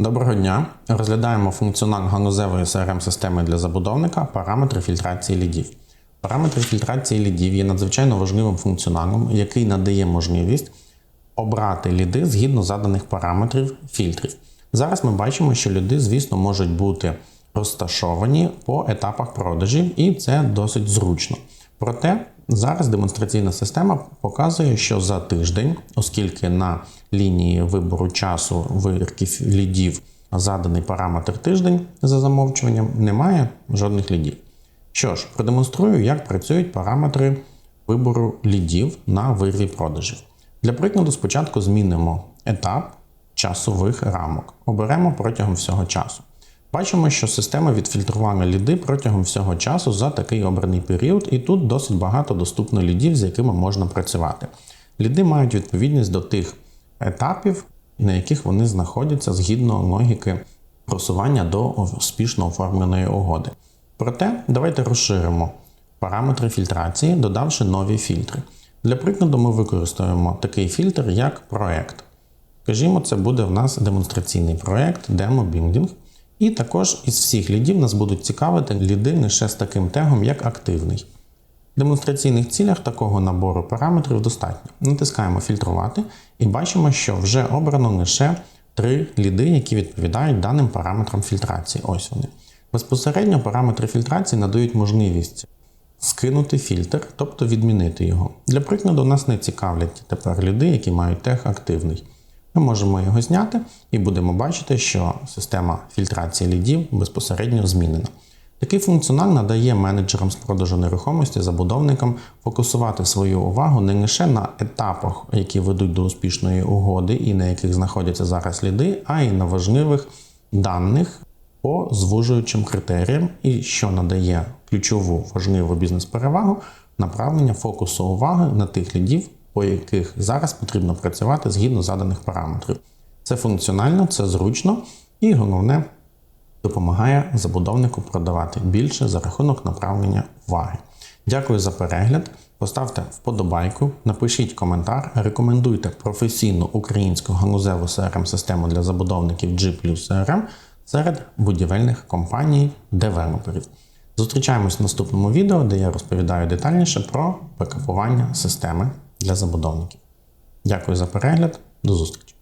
Доброго дня. Розглядаємо функціонал ганузевої crm системи для забудовника параметри фільтрації лідів. Параметри фільтрації лідів є надзвичайно важливим функціоналом, який надає можливість обрати ліди згідно заданих параметрів фільтрів. Зараз ми бачимо, що ліди, звісно, можуть бути розташовані по етапах продажів, і це досить зручно. Проте зараз демонстраційна система показує, що за тиждень, оскільки на лінії вибору часу вибірків лідів заданий параметр тиждень за замовчуванням, немає жодних лідів. Що ж, продемонструю, як працюють параметри вибору лідів на вирві продажів. Для прикладу, спочатку змінимо етап часових рамок. Оберемо протягом всього часу. Бачимо, що система відфільтрувала ліди протягом всього часу за такий обраний період, і тут досить багато доступно лідів, з якими можна працювати. Ліди мають відповідність до тих етапів, на яких вони знаходяться згідно логіки просування до успішно оформленої угоди. Проте давайте розширимо параметри фільтрації, додавши нові фільтри. Для прикладу, ми використаємо такий фільтр, як проект. Скажімо, це буде в нас демонстраційний проект Building. І також із всіх лідів нас будуть цікавити ліди лише з таким тегом, як активний. Демонстраційних цілях такого набору параметрів достатньо. Натискаємо фільтрувати і бачимо, що вже обрано лише три ліди, які відповідають даним параметрам фільтрації. Ось вони. Безпосередньо параметри фільтрації надають можливість скинути фільтр, тобто відмінити його. Для прикладу, нас не цікавлять тепер ліди, які мають тег активний. Ми можемо його зняти і будемо бачити, що система фільтрації лідів безпосередньо змінена. Такий функціонал надає менеджерам з продажу нерухомості, забудовникам фокусувати свою увагу не лише на етапах, які ведуть до успішної угоди і на яких знаходяться зараз ліди, а й на важливих даних по звужуючим критеріям, і що надає ключову важливу бізнес-перевагу направлення фокусу уваги на тих лідів, по яких зараз потрібно працювати згідно заданих параметрів. Це функціонально, це зручно і головне допомагає забудовнику продавати більше за рахунок направлення уваги. Дякую за перегляд. Поставте вподобайку, напишіть коментар, рекомендуйте професійну українську ганузеву crm систему для забудовників G CRM серед будівельних компаній девелоперів. Зустрічаємось в наступному відео, де я розповідаю детальніше про бекапування системи для забудовників. Дякую за перегляд, до зустрічі!